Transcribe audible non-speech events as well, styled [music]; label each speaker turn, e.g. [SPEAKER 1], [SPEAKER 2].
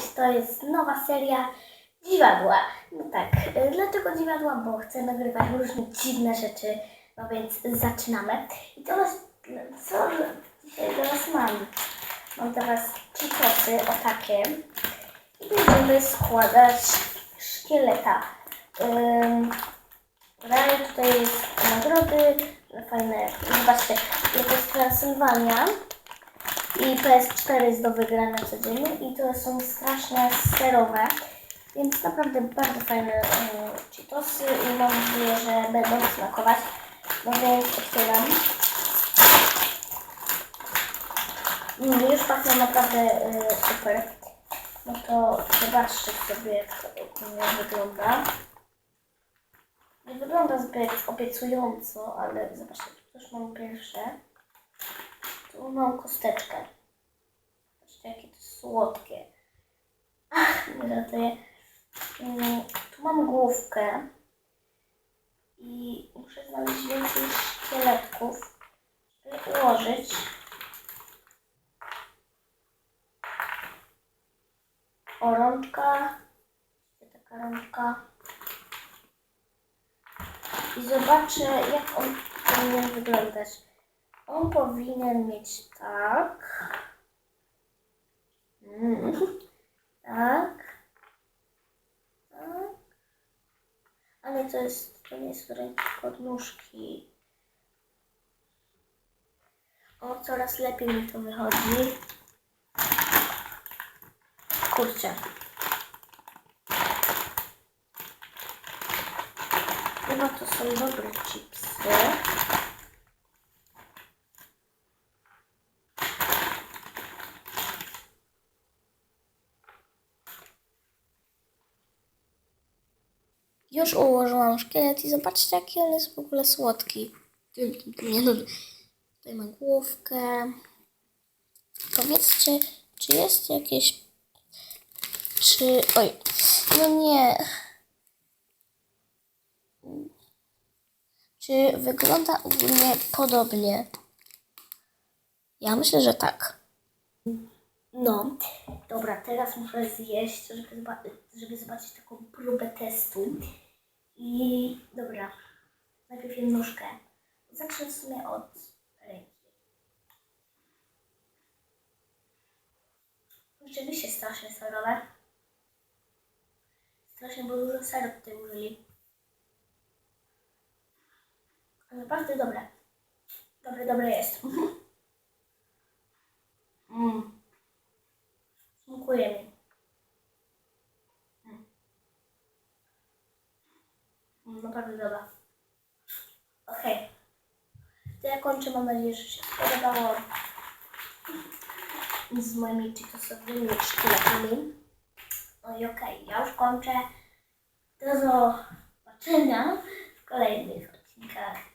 [SPEAKER 1] Cześć, to jest nowa seria Dziwadła. No tak, y, dlaczego Dziwadła? Bo chcę nagrywać różne dziwne rzeczy, no więc zaczynamy. I teraz, co dzisiaj dla Was mam? Mam dla Was chipsy o takie i będziemy składać szkieleta. Dalej tutaj jest nagrody, fajne, zobaczcie, to jest Transylwania. I PS4 jest do wygrania codziennie i to są straszne serowe, więc naprawdę bardzo fajne e, Cheetosy i mam nadzieję, że będą smakować. No więc otwieram. Mm, już pachną naprawdę e, super. No to zobaczcie sobie jak to mnie wygląda. Nie wygląda zbyt obiecująco, ale zobaczcie, tu też mam pierwsze. Tu mam kosteczkę. Zobaczcie, jakie to słodkie. Ach, nie żartuję. Mm, Tu mam główkę. I muszę znaleźć więcej szkieletków, żeby ułożyć. O, rączka. Taka rączka? I zobaczę, jak on powinien wyglądać. On powinien mieć tak. Mm. Tak. Tak. Ale to jest, to nie jest ręki od nóżki. O, coraz lepiej mi to wychodzi. Kurczę. Chyba to są dobre chipsy. Już ułożyłam szkielet i zobaczcie, jaki on jest w ogóle słodki. Tutaj mam główkę. Powiedzcie, czy jest jakieś... Czy... Oj, no nie. Czy wygląda ogólnie podobnie? Ja myślę, że tak. No, dobra, teraz muszę zjeść, żeby, żeby zobaczyć taką próbę testu. I dobra, najpierw jem nóżkę. Zacznę w sumie od ręki. Rzeczywiście strasznie serowe. Strasznie, bo dużo seru tutaj użyli. Ale bardzo dobre. Dobre, dobre jest. [laughs] Mm. Smakuje mi. Mm. Mm, Naprawdę dobra. Okej. To ja kończę. Mam nadzieję, że się podobało z moimi cheetosowymi szkieletami. No i okej, ja już kończę. Do zobaczenia w kolejnych odcinkach.